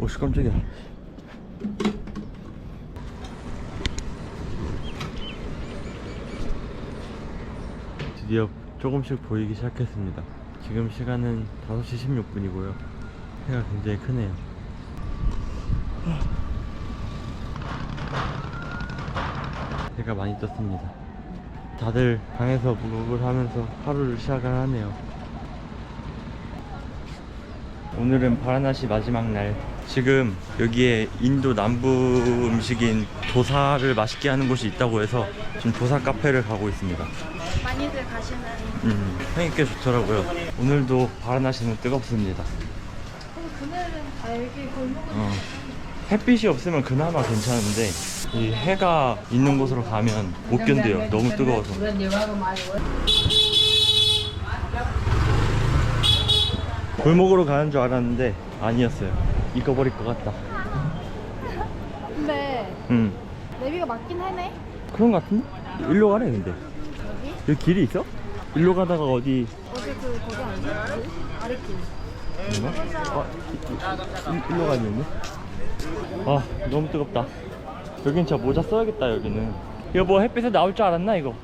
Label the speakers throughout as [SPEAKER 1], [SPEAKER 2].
[SPEAKER 1] 오씨 깜짝이야. 드디어 조금씩 보이기 시작했습니다. 지금 시간은 5시 16분이고요. 해가 굉장히 크네요. 해가 많이 떴습니다. 다들 방에서 무급을 하면서 하루를 시작을 하네요. 오늘은 바라나시 마지막 날 지금 여기에 인도 남부 음식인 도사를 맛있게 하는 곳이 있다고 해서 지금 도사 카페를 가고 있습니다.
[SPEAKER 2] 많이들 가시는
[SPEAKER 1] 음, 향이 꽤 좋더라고요. 오늘도 바라나시는 뜨겁습니다.
[SPEAKER 2] 어, 그날은 다 여기 골목은
[SPEAKER 1] 어. 햇빛이 없으면 그나마 괜찮은데 이 해가 있는 곳으로 가면 못 견뎌요. 너무 뜨거워서. 골목으로 가는 줄 알았는데 아니었어요 잊어버릴 것 같다.
[SPEAKER 2] 근데
[SPEAKER 1] 음
[SPEAKER 2] 내비가 맞긴 하네.
[SPEAKER 1] 그런 것 같은데? 일로 가래 근데.
[SPEAKER 2] 여기?
[SPEAKER 1] 여기 길이 있어? 일로 가다가 어디?
[SPEAKER 2] 어제 그 거기 아니지? 그 아랫길
[SPEAKER 1] 있나? 아, 이- 이- 일로 가야겠네 아 너무 뜨겁다. 여긴 진짜 모자 써야겠다 여기는. 뭐 햇빛에 나올 줄 알았나 이거?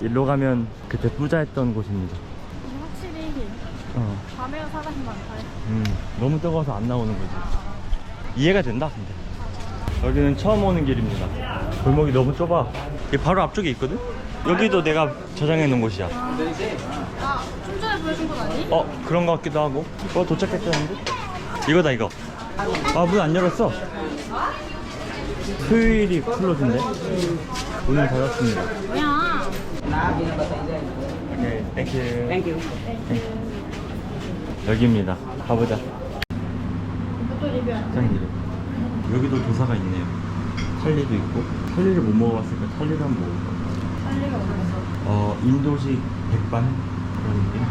[SPEAKER 1] 일로 가면 그때 부자했던 곳입니다 어.
[SPEAKER 2] 밤에 사람이 많다
[SPEAKER 1] 음, 너무 뜨거워서 안 나오는 거지. 이해가 된다, 근데. 여기는 처음 오는 길입니다. 골목이 너무 좁아. 이게 바로 앞쪽에 있거든? 여기도 내가 저장해 놓은 곳이야.
[SPEAKER 2] 아, 좀 전에 보여준 건 아니?
[SPEAKER 1] 어, 그런 것 같기도 하고. 어, 도착했다는데? 이거다, 이거. 아, 문 안 열었어. 토요일이 클로즈인데? 문을 닫았습니다.
[SPEAKER 2] 뭐야
[SPEAKER 1] 오케이, 땡큐. 땡큐. 여기입니다. 가보자. 짱이래. 여기도 도사가 있네요. 탈리도 있고 탈리를 못 먹어봤으니까 탈리를 한번 먹어볼까.
[SPEAKER 2] 빨리가 먹었어
[SPEAKER 1] 어 인도식 백반 그런 느낌.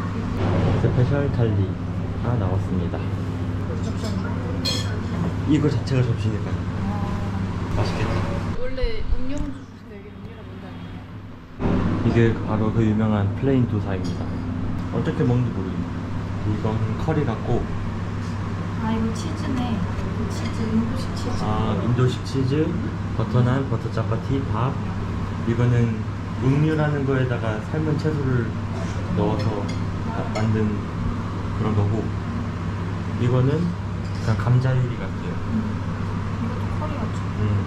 [SPEAKER 1] 스페셜 탈리가 나왔습니다. 이거 자체가 접시니까 맛있겠다.
[SPEAKER 2] 원래 음료 주세요 여기 음료가 뭔지 아니에요?
[SPEAKER 1] 이게 바로 그 유명한 플레인 도사입니다. 어떻게 먹는지 모르겠네. 이건 커리 같고
[SPEAKER 2] 아 이거 치즈네 이거 치즈 인도식 치즈
[SPEAKER 1] 아 인도식 치즈, 버터난, 버터 짜파티, 밥. 이거는 육류라는 거에다가 삶은 채소를 넣어서 마- 만든 그런 거고. 이거는 그냥 감자 요리 같아요.
[SPEAKER 2] 이것도 커리 같죠?
[SPEAKER 1] 음.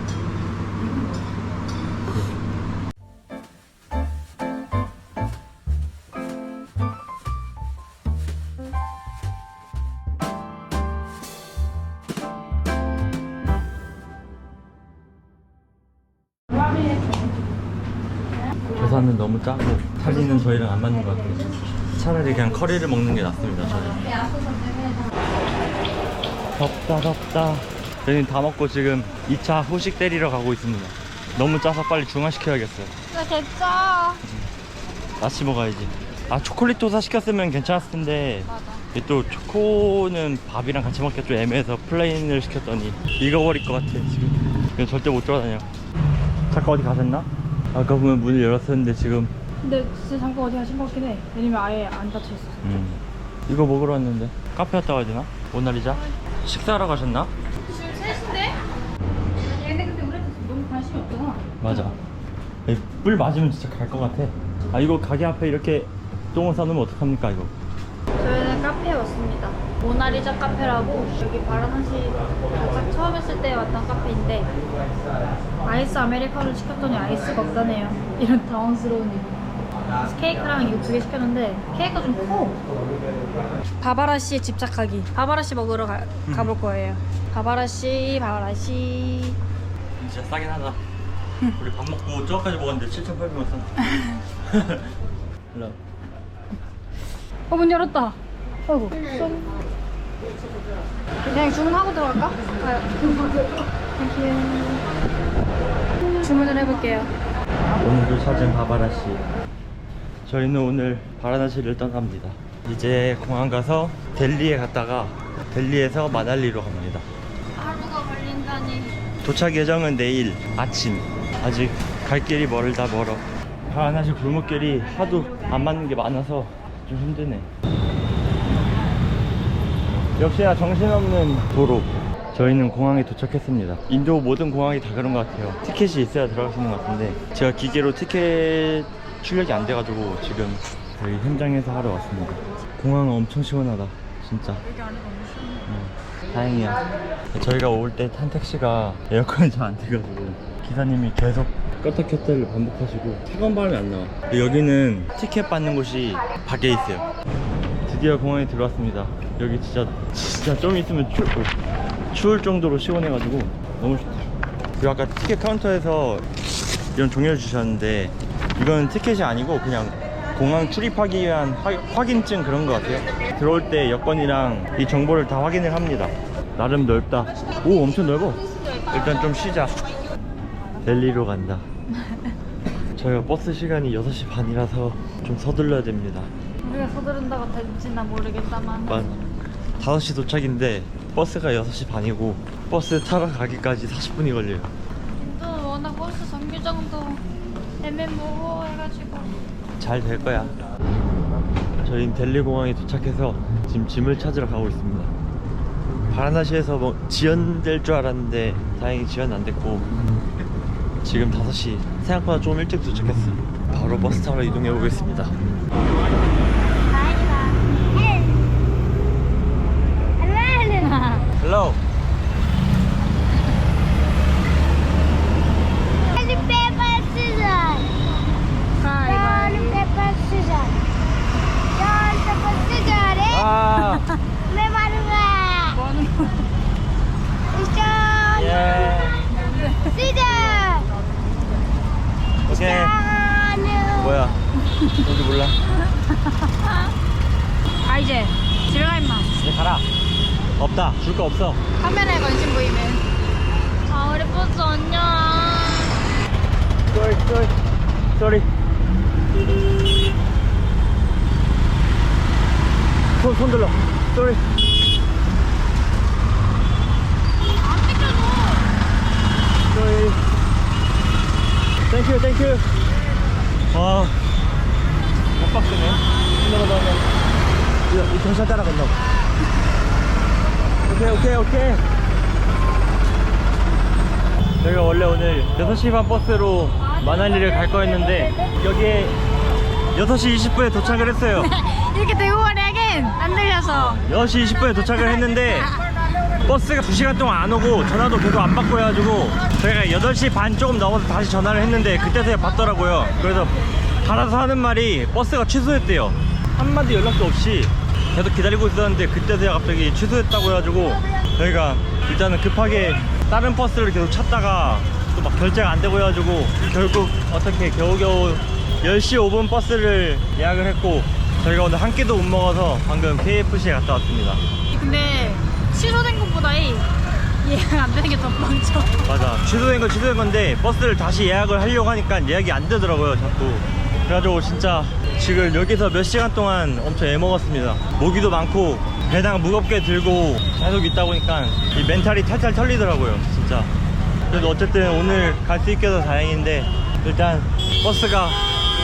[SPEAKER 1] 계산은 너무 짜고 탈리는 저희랑 안 맞는 것 같아요. 차라리 그냥 커리를 먹는 게 낫습니다. 저는. 덥다 덥다. 저희는 다 먹고 지금 2차 후식 때리러 가고 있습니다. 너무 짜서 빨리 중화시켜야겠어요.
[SPEAKER 2] 나 개짜
[SPEAKER 1] 다시 먹어야지. 아 초콜릿 도사 시켰으면 괜찮았을 텐데 이게 또 초코는 밥이랑 같이 먹기가 좀 애매해서 플레인을 시켰더니 익어버릴 것 같아 지금. 이거 절대 못 돌아다녀. 잠깐 어디 가셨나? 아까 보면 문을 열었었는데 지금
[SPEAKER 2] 근데 진짜 잠깐 어디 가신 것 같긴 해 왜냐면 아예 안 닫혀있어
[SPEAKER 1] 음. 이거 먹으러 왔는데 카페 갔다 와야 되나? 모나리자? 식사하러 가셨나?
[SPEAKER 2] 지금 3시인데? 아니 근데 우리한테 너무 관심이 없잖아
[SPEAKER 1] 맞아. 이뿔 맞으면 진짜 갈 것 같아. 아 이거 가게 앞에 이렇게 똥을 싸놓으면 어떡합니까 이거?
[SPEAKER 2] 왔습니다. 모나리자 카페라고 여기 바라나시 가장 처음 했을 때 왔던 카페인데 아이스 아메리카노를 시켰더니 아이스가 없다네요. 이런 당황스러운 일. 케이크랑 이거 두 개 시켰는데 케이크가 좀 커. 바바라시에 집착하기. 바바라시 먹으러 가, 가볼 거예요. 바바라시, 바바라시.
[SPEAKER 1] 진짜 싸긴 하다. 우리 밥 먹고 저까지 먹었는데 7,800원 쌌. 일로.
[SPEAKER 2] 어, 문 열었다. 아이고. 좀. 그냥 주문하고 들어갈까? 땡큐. 주문을 해볼게요.
[SPEAKER 1] 오늘도 찾은 바바라 씨. 저희는 오늘 바라나시를 떠납니다. 이제 공항 가서 델리에 갔다가 델리에서 마달리로 갑니다.
[SPEAKER 2] 하루가 걸린다니.
[SPEAKER 1] 도착 예정은 내일 아침. 아직 갈 길이 멀다 멀어. 바라나시 골목길이 하도 안 맞는 게 많아서 좀 힘드네. 역시나 정신없는 도로. 저희는 공항에 도착했습니다. 인도 모든 공항이 다 그런 것 같아요. 티켓이 있어야 들어갈 수 있는 것 같은데 제가 기계로 티켓 출력이 안 돼가지고 지금 저희 현장에서 하러 왔습니다. 공항은 엄청 시원하다. 진짜.
[SPEAKER 2] 여기 안에 너무 시원해.
[SPEAKER 1] 어, 다행이야. 저희가 올 때 탄 택시가 에어컨이 잘 안 돼가지고 기사님이 계속 껐다 켰다를 반복하시고 차가운 바람이 안 나와. 여기는 티켓 받는 곳이 밖에 있어요. 드디어 공항에 들어왔습니다. 여기 진짜 진짜 좀 있으면 추, 추울 정도로 시원해가지고 너무 좋다. 그리고 아까 티켓 카운터에서 이런 종이를 주셨는데 이건 티켓이 아니고 그냥 공항 출입하기 위한 화- 확인증 그런 것 같아요. 들어올 때 여권이랑 이 정보를 다 확인을 합니다. 나름 넓다. 오 엄청 넓어. 일단 좀 쉬자. 델리로 간다. 저희가 버스 시간이 6시 반이라서 좀 서둘러야 됩니다.
[SPEAKER 2] 서두른다고 될지나 모르겠다만.
[SPEAKER 1] 만 5시 도착인데 버스가 6시 반이고 버스 타러 가기까지 40분이 걸려요.
[SPEAKER 2] 인도는 워낙 버스 정류장도 애매모호 해가지고.
[SPEAKER 1] 잘 될 거야. 저희는 델리 공항에 도착해서 지금 짐을 찾으러 가고 있습니다. 바라나시에서 뭐 지연될 줄 알았는데 다행히 지연 안 됐고 지금 5시 생각보다 좀 일찍 도착했어. 바로 버스 타러 이동해 보겠습니다. Hello. 아.
[SPEAKER 2] 뭐하는 거야?
[SPEAKER 1] 예. 오케이. 뭐야? 뭔지 몰라.
[SPEAKER 2] 아 이제 집에 가 임마.
[SPEAKER 1] 이제 가라. 없다. 줄 거 없어.
[SPEAKER 2] 카메라에 관심 보이면. 아 우리 버스 안녕.
[SPEAKER 1] 쏘리 쏘리 쏘리 손, 손 들러 쏘리
[SPEAKER 2] 안 뺏겨줘.
[SPEAKER 1] 쏘리 땡큐 땡큐 와 깜빡이네 힘들어 이, 이 경찰 따라 건너 오케이 오케이 오케이. 저희가 원래 오늘 6시 반 버스로 마날리를 갈 거였는데 여기에 6시 20분에 도착을 했어요.
[SPEAKER 2] 이렇게 대고 가려긴. 안 들려서.
[SPEAKER 1] 6시 20분에 도착을 했는데 버스가 2시간 동안 안 오고 전화도 계속 안 받고 해가지고 저희가 8시 반 조금 넘어서 다시 전화를 했는데 그때서야 받더라고요. 그래서 받아서 하는 말이 버스가 취소했대요. 한마디 연락도 없이 계속 기다리고 있었는데 그때서야 갑자기 취소했다고 해가지고 저희가 일단은 급하게 다른 버스를 계속 찾다가 또 막 결제가 안 되고 해가지고 결국 어떻게 겨우겨우 10시 5분 버스를 예약을 했고 저희가 오늘 한 끼도 못 먹어서 방금 KFC에 갔다 왔습니다.
[SPEAKER 2] 근데 취소된 것보다 이 예약 안 되는 게 더 많죠.
[SPEAKER 1] 맞아. 취소된 건 취소된 건데 버스를 다시 예약을 하려고 하니까 예약이 안 되더라고요 자꾸 그래가지고 진짜 지금 여기서 몇 시간 동안 엄청 애먹었습니다. 모기도 많고 배낭 무겁게 들고 계속 있다 보니까 이 멘탈이 탈탈 털리더라고요 진짜. 그래도 어쨌든 오늘 갈 수 있게 해서 다행인데 일단 버스가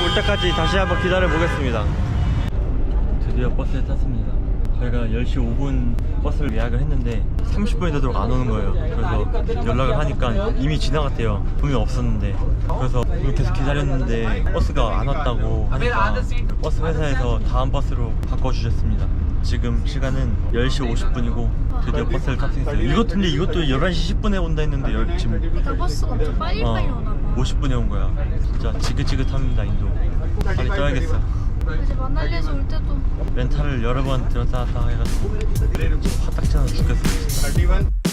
[SPEAKER 1] 올 때까지 다시 한번 기다려 보겠습니다. 드디어 버스에 탔습니다. 저희가 10시 5분 버스를 예약을 했는데 30분이 되도록 안 오는 거예요. 그래서 연락을 하니까 이미 지나갔대요. 돈이 없었는데. 그래서 계속 기다렸는데 버스가 안 왔다고 하니까 버스 회사에서 다음 버스로 바꿔주셨습니다. 지금 시간은 10시 50분이고 드디어 버스를 탑승했어요. 이것 근데 이것도 11시 10분에 온다 했는데 열- 지금
[SPEAKER 2] 그러니까 버스가 엄청 빨리 빨리 오나 봐.
[SPEAKER 1] 50분에 온 거야. 진짜 지긋지긋합니다 인도. 빨리 떠야겠어.
[SPEAKER 2] 이제 마날리에서 올 때도
[SPEAKER 1] 멘탈을 여러 번 들었다 놨다 해가지고 화딱지나 죽겠어 진짜.